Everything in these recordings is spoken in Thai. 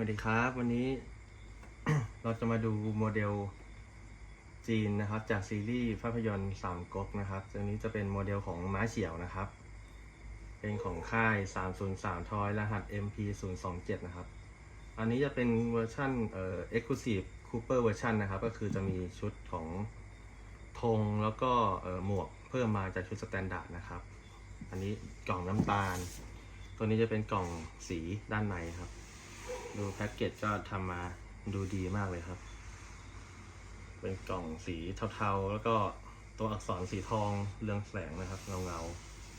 วัสดีครับ วันนี้ เราจะมาดูโมเดลจีนนะครับ จากซีรีส์ภาพยนตร์สามก๊กนะครับตัวนี้จะเป็นโมเดลของม้าเฉียวนะครับ เป็นของค่าย 303 ทอยรหัส MP 027 นะครับ อันนี้จะเป็นเวอร์ชันเอ่อ Exclusive Cooper เวอร์ชันนะครับ ก็คือจะมีชุดของธงแล้วก็เอ่อหมวกเพิ่มมาจากชุดสแตนดาร์ดนะครับ อันนี้กล่องน้ำตาล ตัวนี้จะเป็นกล่องสีด้านในครับ ดูแพ็กเกจก็ทำมาดูดีมากเลยครับ เป็นกล่องสีเทาๆ แล้วก็ตัวอักษรสีทองเรืองแสงนะครับ เงา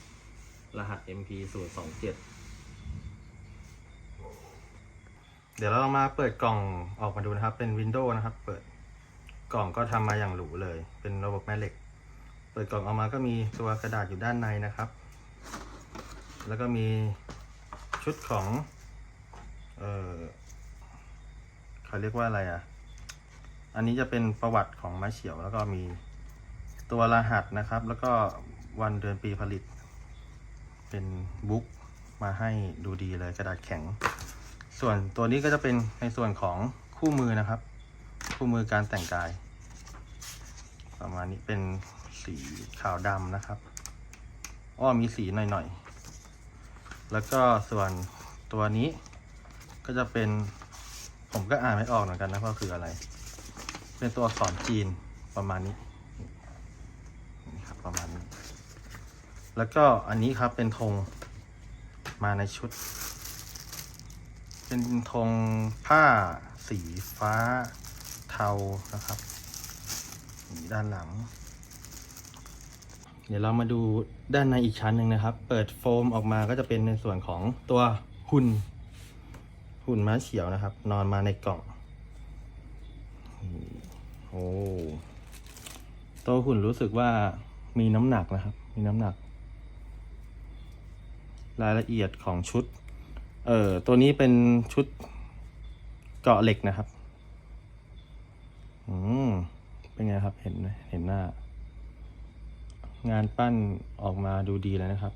ๆ รหัส MP 0 2 7 เดี๋ยวเรามาเปิดกล่องออกมาดูนะครับ เป็นวินโดว์นะครับ เปิดกล่องก็ทำมาอย่างหรูเลย เป็นระบบแม่เหล็ก เปิดกล่องออกมาก็มีตัวกระดาษอยู่ด้านในนะครับ แล้วก็มีชุดของ เออ เขาเรียกว่าอะไรอะ อันนี้จะเป็นประวัติของไม้เฉียวแล้วก็มีตัวรหัสนะครับ แล้วก็วันเดือนปีผลิต เป็นบุ๊กมาให้ดูดีเลยกระดาษแข็ง ส่วนตัวนี้ก็จะเป็นในส่วนของคู่มือนะครับ คู่มือการแต่งกาย ประมาณนี้เป็นสีขาวดำนะครับ อ้อมีสีหน่อยๆ แล้วก็ส่วนตัวนี้ก็จะเป็น ผมก็อ่านไม่ออกเหมือนกันนะว่าคืออะไร เป็นตัวอักษรจีนประมาณนี้นี่ครับประมาณนี้ แล้วก็อันนี้ครับเป็นธงมาในชุด เป็นธงผ้าสีฟ้าเทานะครับนี่ด้านหลัง เดี๋ยวเรามาดูด้านในอีกชั้นหนึ่งนะครับ เปิดโฟมออกมาก็จะเป็นในส่วนของตัวหุ่น หุ่นม้าเฉียวนะครับ นอนมาในกล่องโอ้ตัวหุ่นรู้สึกว่ามีน้ำหนักนะครับ มีน้ำหนัก รายละเอียดของชุด เอ่อ ตัวนี้เป็นชุดเกาะเหล็กนะครับ อืม เป็นไงครับ เห็นไหมเห็นหน้า งานปั้นออกมาดูดีแล้วนะครับ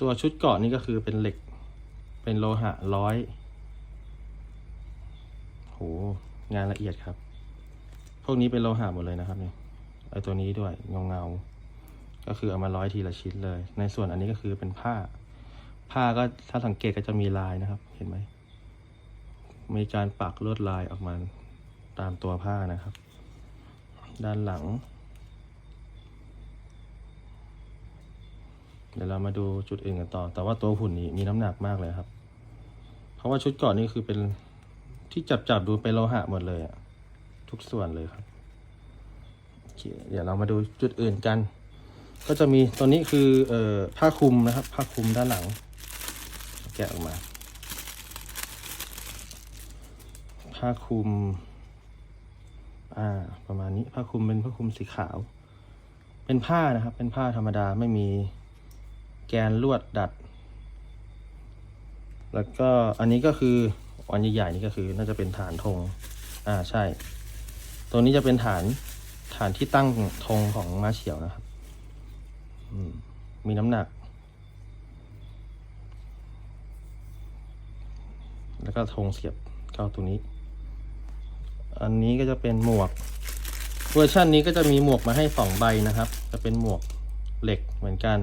ตัวชุดเกาะนี่ก็คือเป็นเหล็ก เป็นโลหะร้อย โห งานละเอียดครับ พวกนี้เป็นโลหะหมดเลยนะครับเนี่ยไอตัวนี้ด้วยเงาเงา ก็คือเอามาร้อยทีละชิ้นเลย ในส่วนอันนี้ก็คือเป็นผ้า ผ้าก็ถ้าสังเกตก็จะมีลายนะครับ เห็นไหม มีการปักลวดลายออกมาตามตัวผ้านะครับ ด้านหลัง เดี๋ยวเรามาดูจุดอื่นกันต่อ แต่ว่าตัวหุ่นนี้มีน้ำหนักมากเลยครับ เพราะว่าชุดก่อนนี่คือเป็นที่จับจับดูเป็นโลหะหมดเลยอะทุกส่วนเลยครับเดี๋ยวเรามาดูจุดอื่นกัน ก็จะมีตัวนี้คือเอ่อผ้าคลุมนะครับ ผ้าคลุมด้านหลัง แกะออกมา ผ้าคลุม อ่า ประมาณนี้ผ้าคลุมเป็นผ้าคลุมสีขาว เป็นผ้านะครับ เป็นผ้าธรรมดาไม่มี กนลวดดัด แล้วก็อันนี้ก็คืออันใหญ่ๆนี่ก็คือน่าจะเป็นฐานธงอ่าใช่ตัวนี้จะเป็นฐานฐานที่ตั้งธงของม้าเฉียวนะครับมมีน้ำหนัก แล้วก็ธงเสียบเข้าตรงนี้ อันนี้ก็จะเป็นหมวก เวอร์ชันนี้ก็จะมีหมวกมาให้สองใบนะครับ จะเป็นหมวกเหล็กเหมือนกัน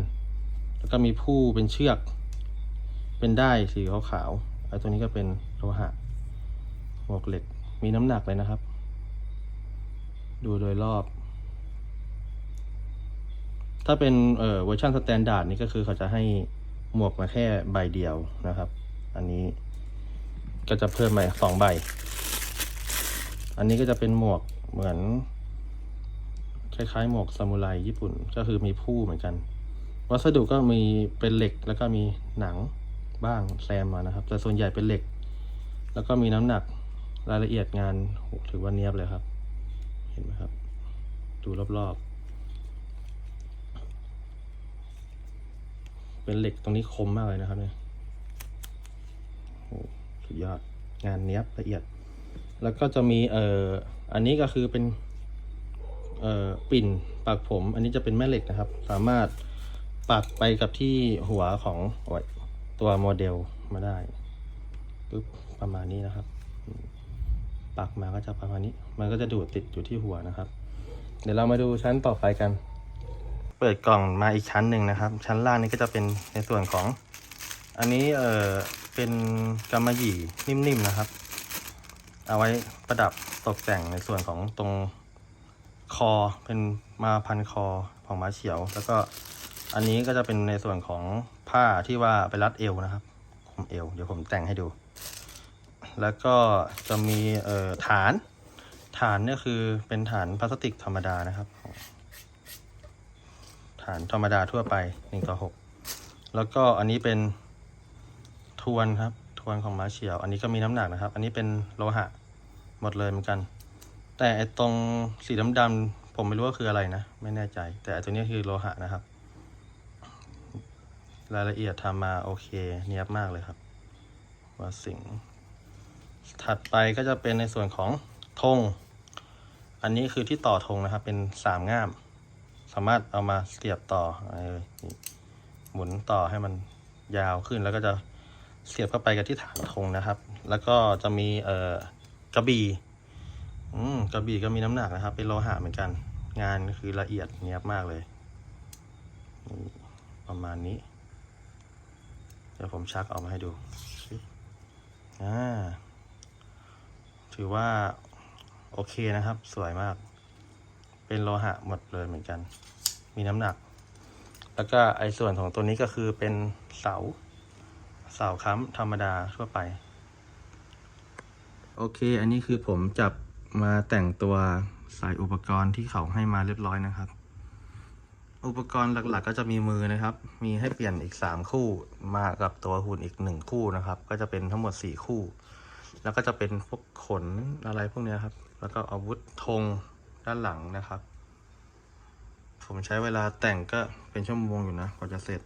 แล้วก็มีผู้เป็นเชือก เป็นได้สีขาวๆไอ้ตัวนี้ก็เป็นโลหะหมวกเหล็ก มีน้ำหนักเลยนะครับ ดูโดยรอบ ถ้าเป็นเอ่อเวอร์ชันสแตนดาร์ดนี่ก็คือเขาจะให้หมวกมาแค่ใบเดียวนะครับ อันนี้ก็จะเพิ่มมาสองใบ อันนี้ก็จะเป็นหมวกเหมือน คล้ายๆ หมวกซามูไรญี่ปุ่น ก็คือมีผู้เหมือนกัน วัสดุก็มีเป็นเหล็กแล้วก็มีหนังบ้างแซมมานะครับ แต่ส่วนใหญ่เป็นเหล็ก แล้วก็มีน้ำหนักรายละเอียดงานถือว่าเนียบเลยครับ เห็นไหมครับ ดูรอบๆ เป็นเหล็กตรงนี้คมมากเลยนะครับเนี่ยโหสุดยอดงานเนียบละเอียด แล้วก็จะมีเอ่ออันนี้ก็คือเป็นเอ่อปิ่นปักผม อันนี้จะเป็นแม่เหล็กนะครับ สามารถ ปักไปกับที่หัวของตัวโมเดลมาได้ปุ๊บประมาณนี้นะครับ ปักมาก็จะประมาณนี้ มันก็จะดูดติดอยู่ที่หัวนะครับ เดี๋ยวเรามาดูชั้นต่อไปกัน เปิดกล่องมาอีกชั้นหนึ่งนะครับ ชั้นล่างนี้ก็จะเป็นในส่วนของ อันนี้เออเป็นกำมะหยี่นิ่มๆนะครับ เอาไว้ประดับตกแต่งในส่วนของตรงคอเป็นมาพันคอของม้าเฉียว แล้วก็ อันนี้ก็จะเป็นในส่วนของผ้าที่ว่าไปรัดเอวนะครับคุมเอว เดี๋ยวผมแต่งให้ดู แล้วก็จะมีเอ่อฐาน ฐานเนี่ยคือเป็นฐานพลาสติกธรรมดานะครับ ฐานธรรมดาทั่วไปหนึ่งต่อหกแล้วก็อันนี้เป็นทวนครับทวนของม้าเฉียว อันนี้ก็มีน้ำหนักนะครับ อันนี้เป็นโลหะหมดเลยเหมือนกัน แต่ไอตรงสีดำๆผมไม่รู้ว่าคืออะไรนะ ไม่แน่ใจ แต่ไอตัวนี้คือโลหะนะครับ รายละเอียดทำมาโอเค เนียบมากเลยครับว่าสิ่ง ถัดไปก็จะเป็นในส่วนของธงอันนี้คือที่ต่อธงนะครับ เป็นสามง่าม สามารถเอามาเสียบต่อหมุนต่อให้มันยาวขึ้นแล้วก็จะเสียบเข้าไปกับที่ฐานธงนะครับ แล้วก็จะมีเอ่อกระบี่อืมกระบี่ก็มีน้ำหนักนะครับ เป็นโลหะเหมือนกัน งานคือละเอียดเนียบมากเลย ประมาณนี้ ดี๋ยวผมชักออกมาให้ดูอ่าถือว่า โอเคนะครับ สวยมาก เป็นโลหะหมดเลยเหมือนกัน มีน้ำหนัก แล้วก็ไอ้ส่วนของตัวนี้ก็คือเป็นเสา เสาค้ำธรรมดาทั่วไป โอเค อันนี้คือผมจับมาแต่งตัวใส่อุปกรณ์ที่เขาให้มาเรียบร้อยนะครับ อุปกรณ์หลักๆ ก็จะมีมือนะครับ มีให้เปลี่ยนอีกสามคู่ มากับตัวหุ่นอีกหนึ่งคู่นะครับ ก็จะเป็นทั้งหมดสี่คู่ แล้วก็จะเป็นพวกขนอะไรพวกนี้ครับ แล้วก็อาวุธธงด้านหลังนะครับ ผมใช้เวลาแต่งก็เป็นชั่วโมงอยู่นะกว่าจะเสร็จ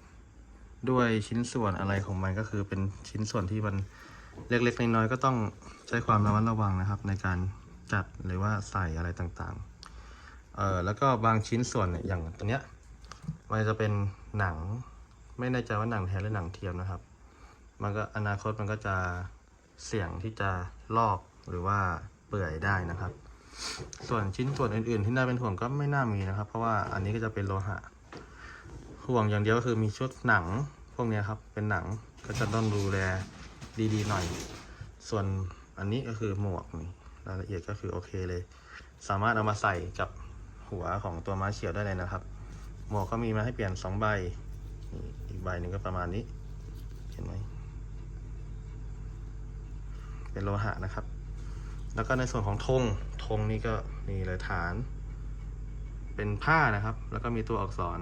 ด้วยชิ้นส่วนอะไรของมันก็คือเป็นชิ้นส่วนที่มันเล็กๆน้อยๆก็ต้องใช้ความระมัดระวังนะครับ ในการจัดหรือว่าใส่อะไรต่างๆ เอ่อแล้วก็บางชิ้นส่วนเนี่ยอย่างตัวเนี้ย มันจะเป็นหนัง ไม่แน่ใจว่าหนังแท้หรือหนังเทียมนะครับ มันก็อนาคตมันก็จะเสี่ยงที่จะลอกหรือว่าเปื่อยได้นะครับ ส่วนชิ้นส่วนอื่นๆ ที่น่าเป็นห่วงก็ไม่น่ามีนะครับ เพราะว่าอันนี้ก็จะเป็นโลหะ ห่วงอย่างเดียวก็คือมีชุดหนังพวกนี้ครับ เป็นหนังก็จะต้องดูแลดีๆหน่อย ส่วนอันนี้ก็คือหมวกนี่รายละเอียดก็คือโอเคเลย สามารถเอามาใส่กับหัวของตัวม้าเฉียวได้เลยนะครับ หมวกก็มีมาให้เปลี่ยนสองใบอีกใบหนึ่งก็ประมาณนี้ เห็นไหมเป็นโลหะนะครับ แล้วก็ในส่วนของธงธงนี่ก็นี่เลยฐาน เป็นผ้านะครับ แล้วก็มีตัวอักษร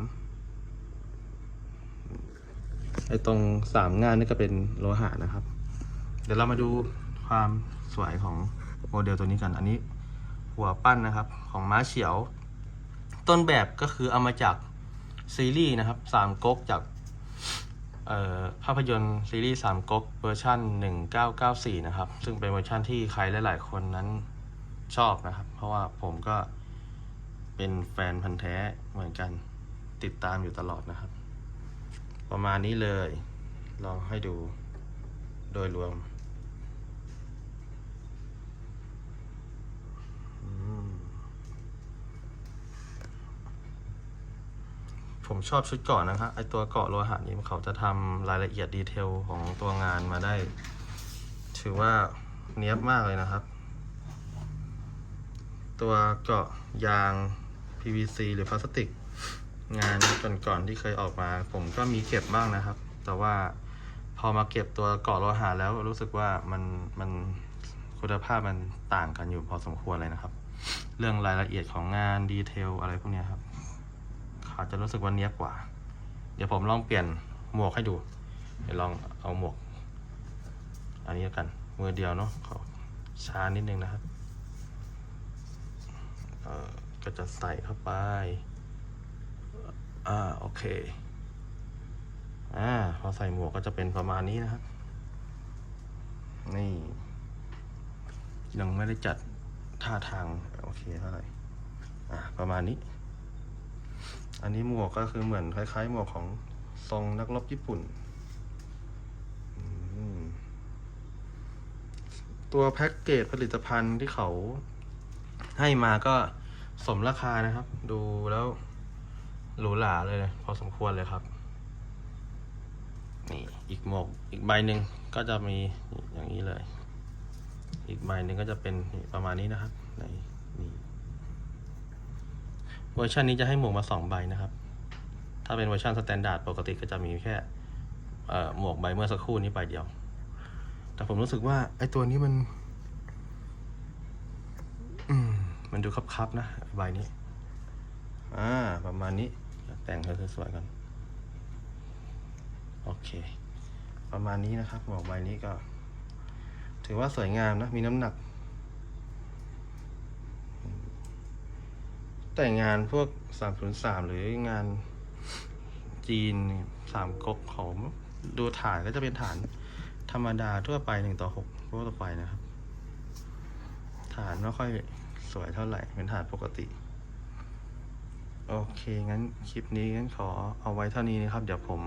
ไอ้ตรงสามงานนี่ก็เป็นโลหะนะครับ เดี๋ยวเรามาดูความสวยของโมเดลตัวนี้กัน อันนี้หัวปั้นนะครับ ของม้าเฉียว ต้นแบบก็คือเอามาจาก ซีรีส์นะครับสามก๊กจากภาพยนตร์ซีรีส์สามก๊กเวอร์ชัน1994 นะครับ ซึ่งเป็นเวอร์ชันที่ใครหลาย ๆ คนนั้นชอบนะครับ เพราะว่าผมก็เป็นแฟนพันธ์แท้เหมือนกันติดตามอยู่ตลอดนะครับ ประมาณนี้เลย ลองให้ดูโดยรวม ผมชอบชุดเกาะนะครับไอตัวเกาะโลหะนี้เขาจะทำรายละเอียดดีเทลของตัวงานมาได้ ถือว่าเนี้ยบมากเลยนะครับ ตัวเกาะยาง PVC หรือพลาสติก งานก่อนๆที่เคยออกมา ผมก็มีเก็บบ้างนะครับ แต่ว่าพอมาเก็บตัวเกาะโลหะแล้วรู้สึกว่ามันมันคุณภาพมันต่างกันอยู่พอสมควรเลยนะครับ เรื่องรายละเอียดของงานดีเทลอะไรพวกนี้ครับาจะรู้สึกว่าเนี้ยบกว่า เดี๋ยวผมลองเปลี่ยนหมวกให้ดู เดี๋ยวลองเอาหมวก อันนี้กัน มือเดียวเนาะขอช้านิดนึงนะครับเออก็จะใส่เข้าไป อ่า โอเค อ่า พอใส่หมวกก็จะเป็นประมาณนี้นะครับ นี่ ยังไม่ได้จัดท่าทาง โอเคเท่าไหร่ อ่า ประมาณนี้ อันนี้หมวกก็คือเหมือนคล้าย ๆ หมวกของทรงนักรบญี่ปุ่น ตัวแพ็กเกจผลิตภัณฑ์ที่เขาให้มาก็สมราคานะครับ ดูแล้วหรูหราเลย พอสมควรเลยครับ นี่อีกหมวกอีกใบหนึ่งก็จะมีอย่างนี้เลย อีกใบหนึ่งก็จะเป็นประมาณนี้นะครับใน เวอร์ชันนี้จะให้หมวกมาสองใบนะครับ ถ้าเป็นเวอร์ชันสแตนดาร์ดปกติก็จะมีแค่หมวกใบเมื่อสักครู่นี้ใบเดียว แต่ผมรู้สึกว่าไอ้ตัวนี้มันอมมันดูคับๆนะใบนี้ อ่า ประมาณนี้ แต่งให้สวยๆกันโอเค ประมาณนี้นะครับหมวกใบนี้ก็ ถือว่าสวยงามนะ มีน้ำหนัก แต่งานพวก 303 หรืองานจีนสามก๊กของดูฐานก็จะเป็นฐานธรรมดาทั่วไปหนึ่งต่อหกทั่วไปนะครับ ฐานไม่ค่อยสวยเท่าไหร่ เป็นฐานปกติ โอเค งั้นคลิปนี้งั้นขอเอาไว้เท่านี้นะครับ เดี๋ยวผม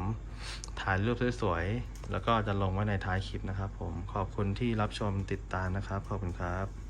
ถ่ายรูปสวยๆ แล้วก็จะลงไว้ในท้ายคลิปนะครับผมขอบคุณที่รับชมติดตามนะครับ ขอบคุณครับ